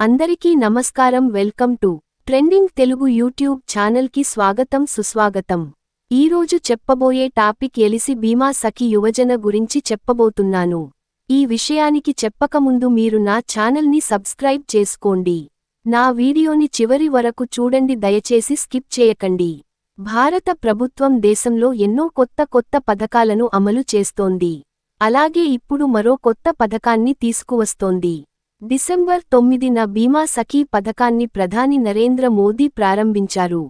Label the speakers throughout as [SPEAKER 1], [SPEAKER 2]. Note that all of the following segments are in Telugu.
[SPEAKER 1] అందరికీ నమస్కారం welcome to trending Telugu YouTube ఛానల్కి స్వాగతం సుస్వాగతం. ఈరోజు చెప్పబోయే టాపిక్ ఎలిసి బీమా సఖి యువజన గురించి చెప్పబోతున్నాను. ఈ విషయానికి చెప్పకముందు మీరు నా ఛానల్ని సబ్స్క్రైబ్ చేసుకోండి. నా వీడియోని చివరి వరకు చూడండి దయచేసి స్కిప్ చేయకండి. భారత ప్రభుత్వం దేశంలో ఎన్నో కొత్త కొత్త పథకాలను అమలు చేస్తోంది. అలాగే ఇప్పుడు మరో కొత్త పథకాన్ని తీసుకువస్తోంది. డిసెంబర్ తొమ్మిదిన బీమా సఖీ పథకాన్ని ప్రధాని నరేంద్ర మోదీ ప్రారంభించారు.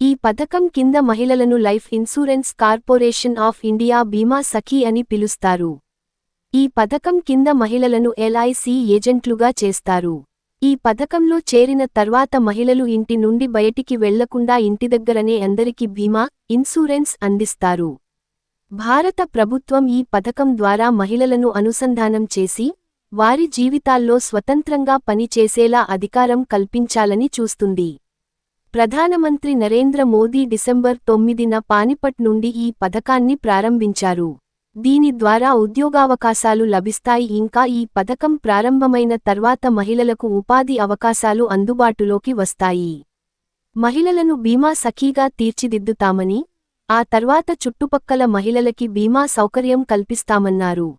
[SPEAKER 1] ఈ పథకం కింద మహిళలను life insurance corporation of India Bima Sakhi అని పిలుస్తారు. ఈ పథకం కింద మహిళలను ఎల్ఐసి ఏజెంట్లుగా చేస్తారు. ఈ పథకంలో చేరిన తర్వాత మహిళలు ఇంటి నుండి బయటికి వెళ్ళకుండా ఇంటి దగ్గరనే అందరికీ బీమా ఇన్సూరెన్స్ అందిస్తారు. భారత ప్రభుత్వం ఈ పథకం ద్వారా మహిళలను అనుసంధానం చేసి వారి జీవితాల్లో స్వతంత్రంగా పనిచేసేలా అధికారం కల్పించాలని చూస్తుంది. ప్రధానమంత్రి నరేంద్ర మోదీ డిసెంబర్ తొమ్మిదిన పానిపట్ నుండి ఈ పథకాన్ని ప్రారంభించారు. దీని ద్వారా ఉద్యోగావకాశాలు లభిస్తాయి. ఇంకా ఈ పథకం ప్రారంభమైన తర్వాత మహిళలకు ఉపాధి అవకాశాలు అందుబాటులోకి వస్తాయి. మహిళలను బీమా సఖీగా తీర్చిదిద్దుతామని ఆ తర్వాత చుట్టుపక్కల మహిళలకి బీమా సౌకర్యం కల్పిస్తామన్నారు.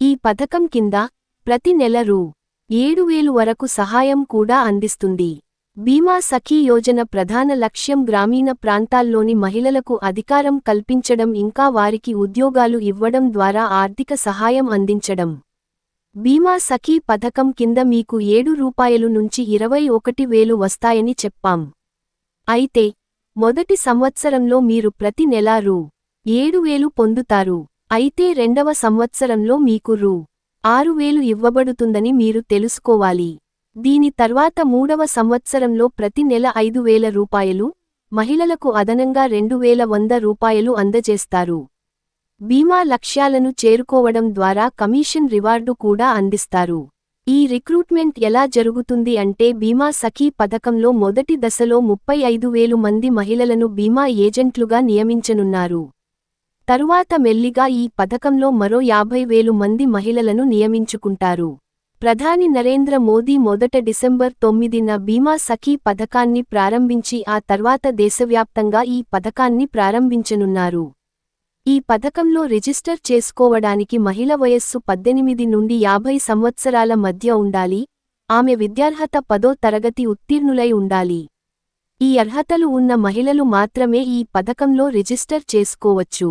[SPEAKER 1] ఈ పథకం కింద ప్రతి నెల రూ. ఏడు వేలు వరకు సహాయం కూడా అందిస్తుంది. బీమా సఖీ యోజన ప్రధాన లక్ష్యం గ్రామీణ ప్రాంతాల్లోని మహిళలకు అధికారం కల్పించడం ఇంకా వారికి ఉద్యోగాలు ఇవ్వడం ద్వారా ఆర్థిక సహాయం అందించడం. బీమా సఖీ పథకం కింద మీకు ఏడు రూపాయలు నుంచి ఇరవై ఒకటి వేలు వస్తాయని చెప్పాం. అయితే మొదటి సంవత్సరంలో మీరు ప్రతి నెలా రూ. ఏడు వేలు పొందుతారు. అయితే రెండవ సంవత్సరంలో మీకు రూ. ఆరు వేలు ఇవ్వబడుతుందని మీరు తెలుసుకోవాలి. దీని తర్వాత మూడవ సంవత్సరంలో ప్రతి నెల ఐదు వేల రూపాయలు మహిళలకు అదనంగా రెండు వేల వంద రూపాయలు అందజేస్తారు. బీమా లక్ష్యాలను చేరుకోవడం ద్వారా కమిషన్ రివార్డు కూడా అందిస్తారు. ఈ రిక్రూట్మెంట్ ఎలా జరుగుతుంది అంటే బీమా సఖీ పథకంలో మొదటి దశలో ముప్పై ఐదు వేలు మంది మహిళలను బీమా ఏజెంట్లుగా నియమించనున్నారు. తరువాత మెల్లిగా ఈ పథకంలో మరో యాభై వేలు మంది మహిళలను నియమించుకుంటారు. ప్రధాని నరేంద్ర మోదీ మొదట డిసెంబర్ తొమ్మిదిన బీమా సఖీ పథకాన్ని ప్రారంభించి ఆ తర్వాత దేశవ్యాప్తంగా ఈ పథకాన్ని ప్రారంభించనున్నారు. ఈ పథకంలో రిజిస్టర్ చేసుకోవడానికి మహిళ వయస్సు పద్దెనిమిది నుండి యాభై సంవత్సరాల మధ్య ఉండాలి ఆమె విద్యార్హత పదో తరగతి ఉత్తీర్ణులై ఉండాలి. ఈ అర్హతలు ఉన్న మహిళలు మాత్రమే ఈ పథకంలో రిజిస్టర్ చేసుకోవచ్చు.